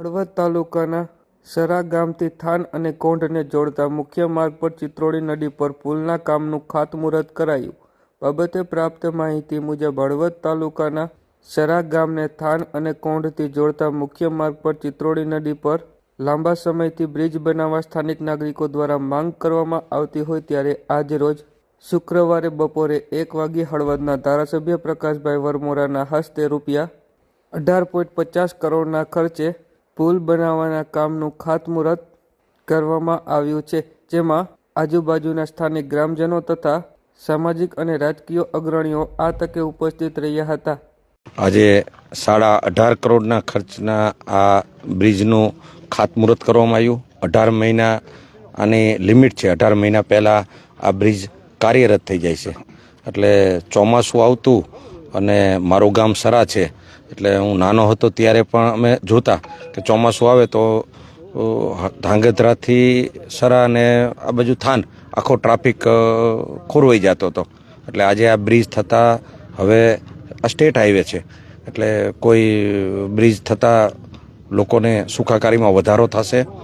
હળવદ તાલુકાના સરા ગામથી થાન અને કોંઢને જોડતા મુખ્ય માર્ગ પર ચિત્રોડી નદી પર પુલના કામનું ખાતમુહૂર્ત કરાયું. બાબતે પ્રાપ્ત માહિતી મુજબ હળવદ તાલુકાના સરા ગામને થાન અને કોંઢથી જોડતા મુખ્ય માર્ગ પર ચિત્રોડી નદી પર લાંબા સમયથી બ્રિજ બનાવવા સ્થાનિક નાગરિકો દ્વારા માંગ કરવામાં આવતી હોય ત્યારે આજ રોજ શુક્રવારે બપોરે એક વાગ્યે હળવદના ધારાસભ્ય પ્રકાશભાઈ વરમોરાના હસ્તે રૂપિયા અઢાર પોઈન્ટ પચાસ કરોડના ખર્ચે પુલ બનાવવાના કામનું ખાતમુહૂર્ત કરવામાં આવ્યું છે, જેમાં આજુબાજુના સ્થાનિક ગ્રામજનો તથા સામાજિક અને રાજકીય અગ્રણીઓ આ તકે ઉપસ્થિત રહ્યા હતા. આજે સાડા અઢાર કરોડના ખર્ચના આ બ્રિજનું ખાતમુહૂર્ત કરવામાં આવ્યું. અઢાર મહિના આની લિમિટ છે, અઢાર મહિના પહેલાં આ બ્રિજ કાર્યરત થઈ જાય છે. એટલે ચોમાસું આવતું અને મારું ગામ સરા છે, એટલે હું નાનો હતો ત્યારે પણ અમે જોતા. કે ચોમાસું આવે તો ધાંગધ્રાથી સરા અને આ બાજુ થાન, આખો ટ્રાફિક ખોરવાઈ જતો હતો. એટલે આજે આ બ્રિજ થતાં હવે આ સ્ટેટ હાઈવે છે. એટલે કોઈ બ્રિજ થતાં લોકોને સુખાકારીમાં વધારો થશે.